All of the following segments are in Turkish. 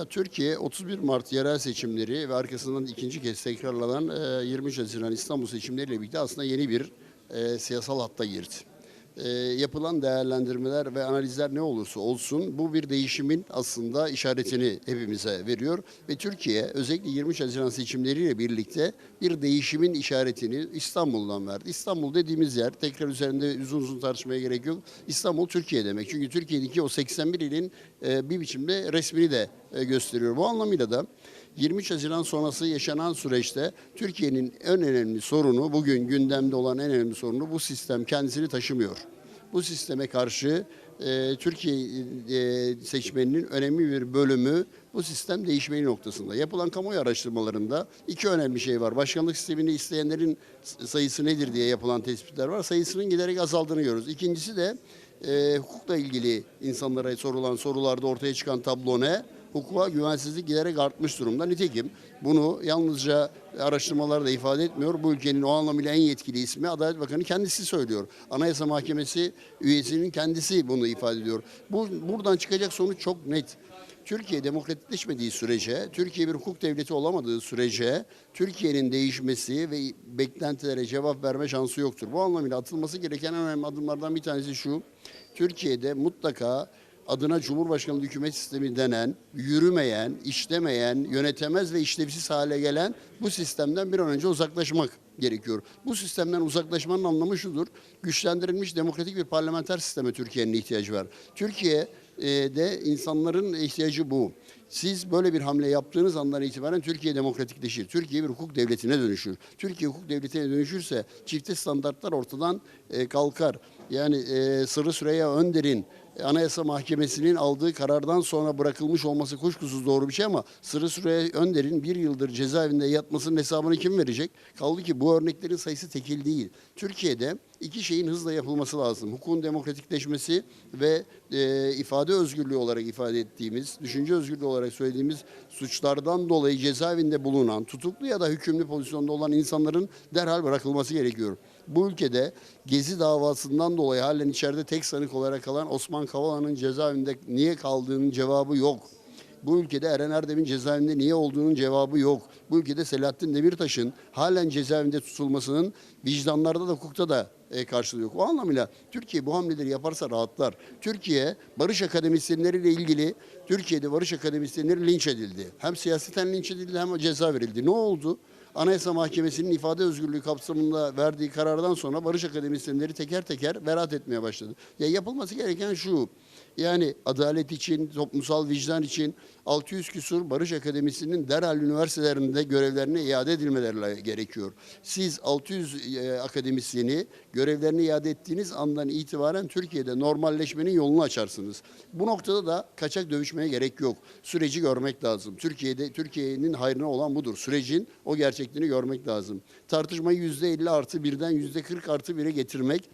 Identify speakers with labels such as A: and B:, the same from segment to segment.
A: Ya Türkiye 31 Mart yerel seçimleri ve arkasından ikinci kez tekrarlanan e, 23 Haziran İstanbul seçimleriyle birlikte aslında yeni bir siyasal hatta girdi. E, yapılan değerlendirmeler ve analizler ne olursa olsun bu bir değişimin aslında işaretini hepimize veriyor ve Türkiye özellikle 23 Haziran seçimleriyle birlikte bir değişimin işaretini İstanbul'dan verdi. İstanbul dediğimiz yer tekrar üzerinde uzun uzun tartışmaya gerek yok. İstanbul Türkiye demek. Çünkü Türkiye'deki o 81 ilin e, bir biçimde resmini de e, gösteriyor. Bu anlamıyla da 23 Haziran sonrası yaşanan süreçte Türkiye'nin en önemli sorunu, bugün gündemde olan en önemli sorunu bu sistem kendisini taşımıyor. Bu sisteme karşı e, Türkiye e, seçmeninin önemli bir bölümü bu sistem değişmeli noktasında. Yapılan kamuoyu araştırmalarında iki önemli şey var. Başkanlık sistemini isteyenlerin sayısı nedir diye yapılan tespitler var. Sayısının giderek azaldığını görüyoruz. İkincisi de e, hukukla ilgili insanlara sorulan sorularda ortaya çıkan tablo ne? Hukuka güvensizlik giderek artmış durumda. Nitekim bunu yalnızca araştırmalar da ifade etmiyor. Bu ülkenin o anlamıyla en yetkili ismi Adalet Bakanı kendisi söylüyor. Anayasa Mahkemesi üyesinin kendisi bunu ifade ediyor. Bu, buradan çıkacak sonuç çok net. Türkiye demokratikleşmediği sürece, Türkiye bir hukuk devleti olamadığı sürece Türkiye'nin değişmesi ve beklentilere cevap verme şansı yoktur. Bu anlamıyla atılması gereken en önemli adımlardan bir tanesi şu. Türkiye'de mutlaka adına Cumhurbaşkanlığı hükümet sistemi denen, yürümeyen, işlemeyen, yönetemez ve işlevsiz hale gelen bu sistemden bir an önce uzaklaşmak gerekiyor. Bu sistemden uzaklaşmanın anlamı şudur. Güçlendirilmiş demokratik bir parlamenter sisteme Türkiye'nin ihtiyacı var. Türkiye'de insanların ihtiyacı bu. Siz böyle bir hamle yaptığınız andan itibaren Türkiye demokratikleşir. Türkiye bir hukuk devletine dönüşür. Türkiye hukuk devletine dönüşürse çifte standartlar ortadan e, kalkar. Yani e, Sırrı Süreyya Önder'in e, Anayasa Mahkemesi'nin aldığı karardan sonra bırakılmış olması kuşkusuz doğru bir şey ama Sırrı Süreyya Önder'in bir yıldır cezaevinde yatmasının hesabını kim verecek? Kaldı ki bu örneklerin sayısı tekil değil. Türkiye'de iki şeyin hızla yapılması lazım. Hukukun demokratikleşmesi ve e, ifade özgürlüğü olarak ifade ettiğimiz, düşünce özgürlüğü olarak söylediğimiz suçlardan dolayı cezaevinde bulunan, tutuklu ya da hükümlü pozisyonda olan insanların derhal bırakılması gerekiyor. Bu ülkede Gezi davasından dolayı halen içeride tek sanık olarak kalan Osman Kavala'nın cezaevinde niye kaldığının cevabı yok. Bu ülkede Eren Erdem'in cezaevinde niye olduğunun cevabı yok. Bu ülkede Selahattin Demirtaş'ın halen cezaevinde tutulmasının vicdanlarda da hukukta da e, karşılığı yok. O anlamıyla Türkiye bu hamleleri yaparsa rahatlar. Türkiye barış akademisyenleriyle ilgili Türkiye'de barış akademisyenleri linç edildi. Hem siyaseten linç edildi hem ceza verildi. Ne oldu? Anayasa Mahkemesi'nin ifade özgürlüğü kapsamında verdiği karardan sonra barış akademisyenleri teker teker beraat etmeye başladı. Ya yapılması gereken şu. Yani adalet için, toplumsal vicdan için 600 küsur barış akademisinin derhal üniversitelerinde görevlerine iade edilmeleri gerekiyor. Siz 600 e, akademisyeni görevlerine iade ettiğiniz andan itibaren Türkiye'de normalleşmenin yolunu açarsınız. Bu noktada da kaçak dövüşmeye gerek yok. Süreci görmek lazım. Türkiye'de Türkiye'nin hayrına olan budur. Sürecin o gerçekliğini görmek lazım. Tartışmayı %50 artı birden %40 artı bire getirmek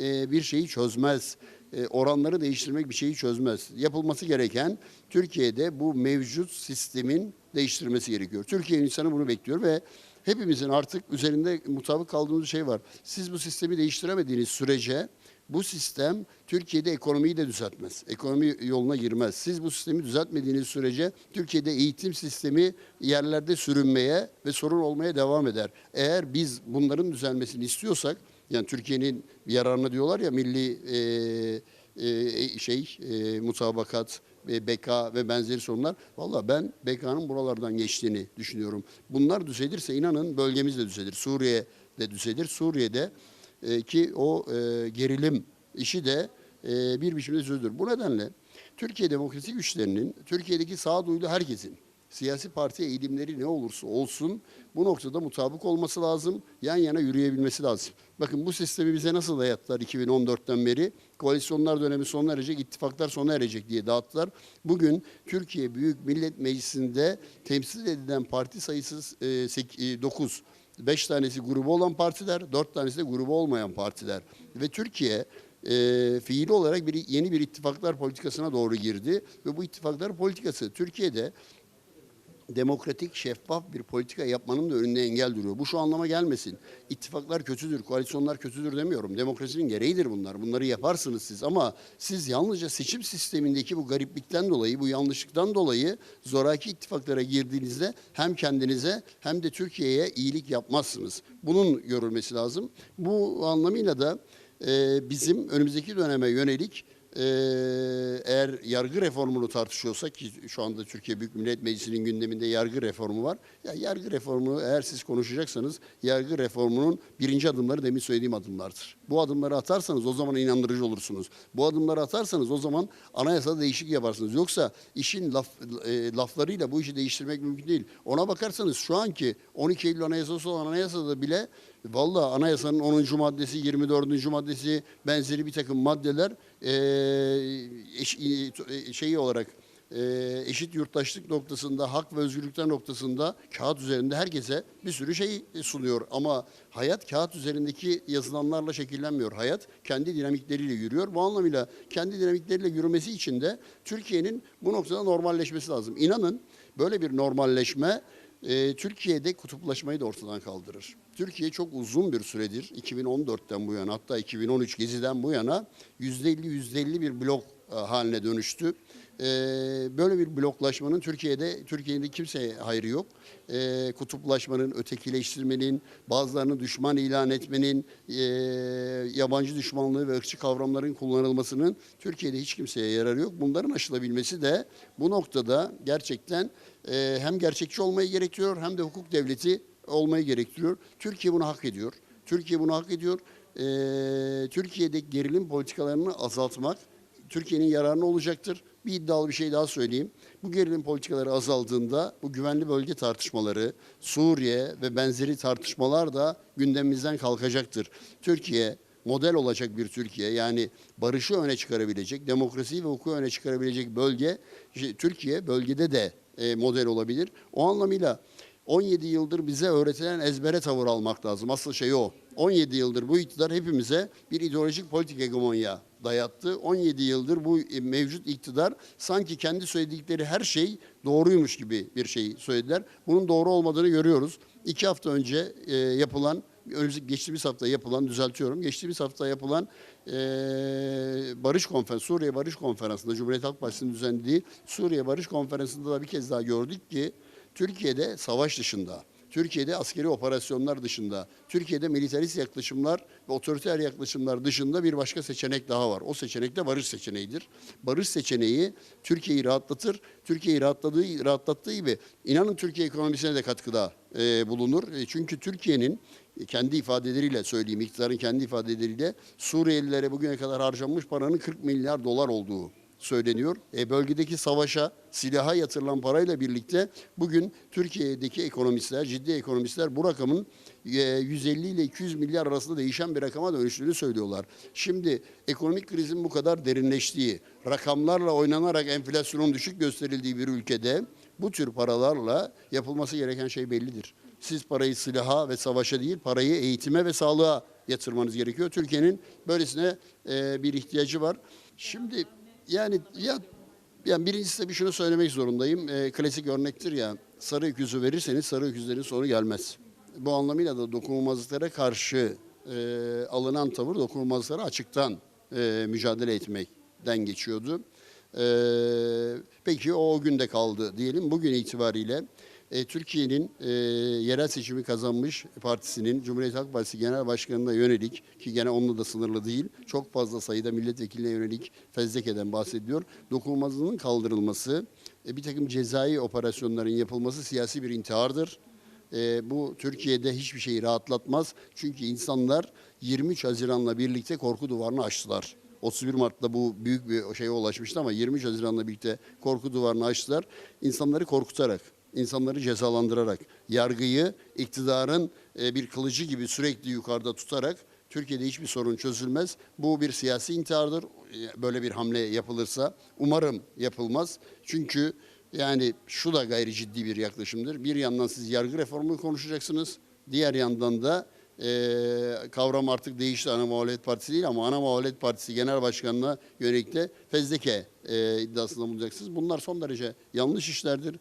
A: e, bir şeyi çözmez. E, oranları değiştirmek bir şeyi çözmez. Yapılması gereken Türkiye'de bu mevcut sistemin değiştirmesi gerekiyor. Türkiye insanı bunu bekliyor ve hepimizin artık üzerinde mutabık kaldığımız şey var. Siz bu sistemi değiştiremediğiniz sürece bu sistem Türkiye'de ekonomiyi de düzeltmez. Ekonomi yoluna girmez. Siz bu sistemi düzeltmediğiniz sürece Türkiye'de eğitim sistemi yerlerde sürünmeye ve sorun olmaya devam eder. Eğer biz bunların düzelmesini istiyorsak yani Türkiye'nin yararına diyorlar ya milli e, e, şey e, mutabakat, e, beka ve benzeri sorunlar. Valla ben bekanın buralardan geçtiğini düşünüyorum. Bunlar düzelirse inanın bölgemiz de düzelir. Suriye de düzelir. Suriye'de e, ki o e, gerilim işi de e, bir biçimde çözülür. Bu nedenle Türkiye demokrasi güçlerinin, Türkiye'deki sağduyulu herkesin siyasi parti eğilimleri ne olursa olsun bu noktada mutabık olması lazım. Yan yana yürüyebilmesi lazım. Bakın bu sistemi bize nasıl dayattılar 2014'ten beri? Koalisyonlar dönemi sona erecek, ittifaklar sona erecek diye dağıttılar. Bugün Türkiye Büyük Millet Meclisi'nde temsil edilen parti sayısı 9. 5 tanesi grubu olan partiler, 4 tanesi de grubu olmayan partiler. Ve Türkiye e, fiili olarak bir yeni bir ittifaklar politikasına doğru girdi ve bu ittifaklar politikası Türkiye'de demokratik, şeffaf bir politika yapmanın da önünde engel duruyor. Bu şu anlama gelmesin. İttifaklar kötüdür, koalisyonlar kötüdür demiyorum. Demokrasinin gereğidir bunlar. Bunları yaparsınız siz ama siz yalnızca seçim sistemindeki bu gariplikten dolayı, bu yanlışlıktan dolayı zoraki ittifaklara girdiğinizde hem kendinize hem de Türkiye'ye iyilik yapmazsınız. Bunun görülmesi lazım. Bu anlamıyla da e, bizim önümüzdeki döneme yönelik ee, eğer yargı reformunu tartışıyorsak ki şu anda Türkiye Büyük Millet Meclisi'nin gündeminde yargı reformu var. Ya yargı reformunu eğer siz konuşacaksanız yargı reformunun birinci adımları demin söylediğim adımlardır. Bu adımları atarsanız o zaman inandırıcı olursunuz. Bu adımları atarsanız o zaman anayasada değişik yaparsınız. Yoksa işin laf, e, laflarıyla bu işi değiştirmek mümkün değil. Ona bakarsanız şu anki 12 Eylül Anayasası olan anayasada bile Vallahi anayasanın 10. maddesi, 24. maddesi benzeri bir takım maddeler eee, eş- e, şeyi olarak eee, eşit yurttaşlık noktasında, hak ve özgürlükler noktasında kağıt üzerinde herkese bir sürü şey sunuyor. Ama hayat kağıt üzerindeki yazılanlarla şekillenmiyor. Hayat kendi dinamikleriyle yürüyor. Bu anlamıyla kendi dinamikleriyle yürümesi için de Türkiye'nin bu noktada normalleşmesi lazım. İnanın böyle bir normalleşme e, Türkiye'de kutuplaşmayı da ortadan kaldırır. Türkiye çok uzun bir süredir 2014'ten bu yana hatta 2013 Gezi'den bu yana %50 %50 bir blok e, haline dönüştü. E, böyle bir bloklaşmanın Türkiye'de Türkiye'de kimseye hayrı yok. E, kutuplaşmanın, ötekileştirmenin, bazılarını düşman ilan etmenin, e, yabancı düşmanlığı ve ırkçı kavramların kullanılmasının Türkiye'de hiç kimseye yararı yok. Bunların aşılabilmesi de bu noktada gerçekten hem gerçekçi olmayı gerektiriyor hem de hukuk devleti olmayı gerektiriyor. Türkiye bunu hak ediyor. Türkiye bunu hak ediyor. Türkiye'deki gerilim politikalarını azaltmak Türkiye'nin yararına olacaktır. Bir iddialı bir şey daha söyleyeyim. Bu gerilim politikaları azaldığında bu güvenli bölge tartışmaları, Suriye ve benzeri tartışmalar da gündemimizden kalkacaktır. Türkiye model olacak bir Türkiye yani barışı öne çıkarabilecek, demokrasiyi ve hukuku öne çıkarabilecek bölge, şey, Türkiye bölgede de e, model olabilir. O anlamıyla 17 yıldır bize öğretilen ezbere tavır almak lazım. Asıl şey o. 17 yıldır bu iktidar hepimize bir ideolojik politik hegemonya dayattı. 17 yıldır bu e, mevcut iktidar sanki kendi söyledikleri her şey doğruymuş gibi bir şey söylediler. Bunun doğru olmadığını görüyoruz. İki hafta önce e, yapılan, önümüzdeki geçtiğimiz hafta yapılan, düzeltiyorum, geçtiğimiz hafta yapılan e, Barış Konferansı, Suriye Barış Konferansı'nda, Cumhuriyet Halk Partisi'nin düzenlediği Suriye Barış Konferansı'nda da bir kez daha gördük ki Türkiye'de savaş dışında, Türkiye'de askeri operasyonlar dışında, Türkiye'de militarist yaklaşımlar ve otoriter yaklaşımlar dışında bir başka seçenek daha var. O seçenek de barış seçeneğidir. Barış seçeneği Türkiye'yi rahatlatır. Türkiye'yi rahatladığı, rahatlattığı gibi inanın Türkiye ekonomisine de katkıda e, bulunur. E, çünkü Türkiye'nin kendi ifadeleriyle söyleyeyim, iktidarın kendi ifadeleriyle Suriyelilere bugüne kadar harcanmış paranın 40 milyar dolar olduğu söyleniyor. E, bölgedeki savaşa, silaha yatırılan parayla birlikte bugün Türkiye'deki ekonomistler, ciddi ekonomistler bu rakamın e, 150 ile 200 milyar arasında değişen bir rakama dönüştüğünü söylüyorlar. Şimdi ekonomik krizin bu kadar derinleştiği, rakamlarla oynanarak enflasyonun düşük gösterildiği bir ülkede bu tür paralarla yapılması gereken şey bellidir. Siz parayı silaha ve savaşa değil, parayı eğitime ve sağlığa yatırmanız gerekiyor. Türkiye'nin böylesine e, bir ihtiyacı var. Şimdi yani ya yani birincisi bir şunu söylemek zorundayım. E, klasik örnektir ya sarı öküzü verirseniz sarı öküzlerin sonu gelmez. Bu anlamıyla da dokunulmazlıklara karşı e, alınan tavır dokunulmazlıklara açıktan e, mücadele etmekten geçiyordu. E, peki o, o günde kaldı diyelim. Bugün itibariyle e, Türkiye'nin e, yerel seçimi kazanmış partisinin Cumhuriyet Halk Partisi Genel Başkanı'na yönelik ki gene onunla da sınırlı değil çok fazla sayıda milletvekiline yönelik fezlekeden bahsediyor. Dokunulmazlığın kaldırılması, e, bir takım cezai operasyonların yapılması siyasi bir intihardır. E, bu Türkiye'de hiçbir şeyi rahatlatmaz. Çünkü insanlar 23 Haziran'la birlikte korku duvarını aştılar. 31 Mart'ta bu büyük bir şeye ulaşmıştı ama 23 Haziran'la birlikte korku duvarını aştılar. İnsanları korkutarak, insanları cezalandırarak, yargıyı iktidarın e, bir kılıcı gibi sürekli yukarıda tutarak Türkiye'de hiçbir sorun çözülmez. Bu bir siyasi intihardır. E, Böyle bir hamle yapılırsa umarım yapılmaz. Çünkü yani şu da gayri ciddi bir yaklaşımdır. Bir yandan siz yargı reformunu konuşacaksınız. Diğer yandan da e, kavram artık değişti. Ana Muhalefet Partisi değil ama Ana Muhalefet Partisi Genel Başkanı'na yönelik de fezleke e, iddiasında bulunacaksınız. Bunlar son derece yanlış işlerdir.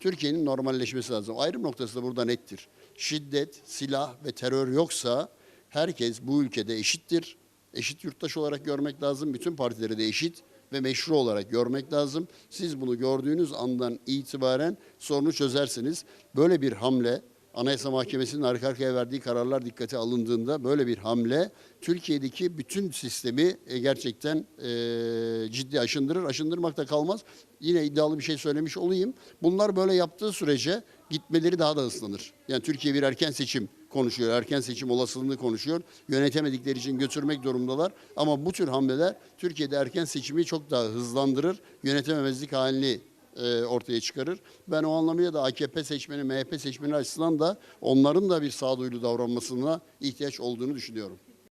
A: Türkiye'nin normalleşmesi lazım. Ayrım noktası da burada nettir. Şiddet, silah ve terör yoksa herkes bu ülkede eşittir. Eşit yurttaş olarak görmek lazım. Bütün partileri de eşit ve meşru olarak görmek lazım. Siz bunu gördüğünüz andan itibaren sorunu çözersiniz. Böyle bir hamle Anayasa Mahkemesi'nin arka arkaya verdiği kararlar dikkate alındığında böyle bir hamle Türkiye'deki bütün sistemi e, gerçekten e, ciddi aşındırır. Aşındırmakta kalmaz. Yine iddialı bir şey söylemiş olayım. Bunlar böyle yaptığı sürece gitmeleri daha da hızlanır. Yani Türkiye bir erken seçim konuşuyor. Erken seçim olasılığını konuşuyor. Yönetemedikleri için götürmek durumundalar. Ama bu tür hamleler Türkiye'de erken seçimi çok daha hızlandırır. Yönetememezlik halini e, ortaya çıkarır. Ben o anlamıyla da AKP seçmeni, MHP seçmeni açısından da onların da bir sağduyulu davranmasına ihtiyaç olduğunu düşünüyorum.